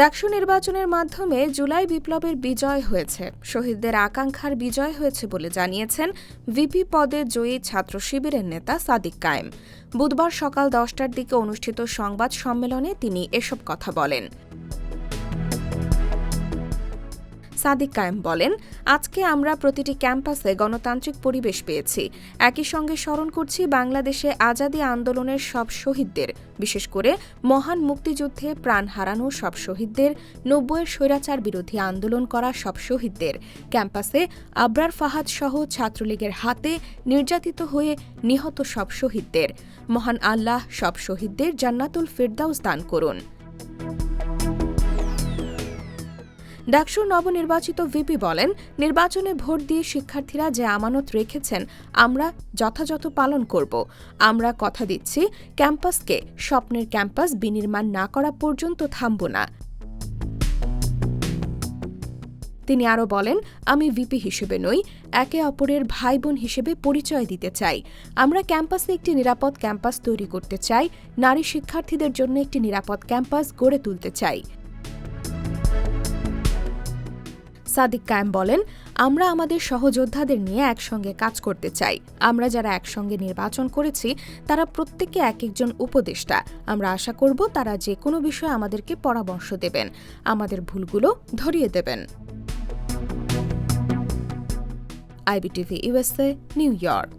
ডাকসু নির্বাচনের মাধ্যমে জুলাই বিপ্লবের বিজয় হয়েছে। শহীদদের আকাঙ্ক্ষার বিজয় হয়েছে বলে জানিয়েছেন ভিপি পদে জয়ী ছাত্র শিবিরের নেতা সাদিক কায়েম। বুধবার সকাল দশটার দিকে অনুষ্ঠিত সংবাদ সম্মেলনে তিনি এসব কথা বলেন। সাদিক কায়েম বলেন, আজকে আমরা প্রতিটি ক্যাম্পাসে গণতান্ত্রিক পরিবেশ পেয়েছি। একই সঙ্গে স্মরণ করছি বাংলাদেশে আজাদী আন্দোলনের সব শহীদদের। বিশেষ করে মহান মুক্তিযুদ্ধে প্রাণ হারানো সব শহীদদের, নব্বইয়ের স্বৈরাচার বিরোধী আন্দোলন করা সব শহীদদের। ক্যাম্পাসে আবরার ফাহাদ সহ ছাত্রলীগের হাতে নির্যাতিত হয়ে নিহত সব শহীদদের। মহান আল্লাহ সব শহীদদের জান্নাতুল ফিরদাউস দান করুন। ডাকসুর নবনির্বাচিত ভিপি বলেন, নির্বাচনে ভোট দিয়ে শিক্ষার্থীরা যে আমানত রেখেছেন, আমরা যথাযথ পালন করব। আমরা কথা দিচ্ছি, ক্যাম্পাসকে, স্বপ্নের ক্যাম্পাস বিনির্মাণ না করা পর্যন্ত থামব না। তিনি আরও বলেন, আমি ভিপি হিসেবে নই, একে অপরের ভাই বোন হিসেবে পরিচয় দিতে চাই। আমরা ক্যাম্পাসে একটি নিরাপদ ক্যাম্পাস তৈরি করতে চাই, নারী শিক্ষার্থীদের জন্য একটি নিরাপদ ক্যাম্পাস গড়ে তুলতে চাই। সাদিক কায়েম বলেন, আমরা আমাদের সহযোদ্ধাদের নিয়ে একসঙ্গে কাজ করতে চাই। আমরা যারা একসঙ্গে নির্বাচন করেছি, তারা প্রত্যেকে এক একজন উপদেষ্টা। আমরা আশা করব তারা যে কোনো বিষয়ে আমাদেরকে পরামর্শ দেবেন। আমাদের ভুলগুলো ধরিয়ে দেবেন। IBTV USA New York.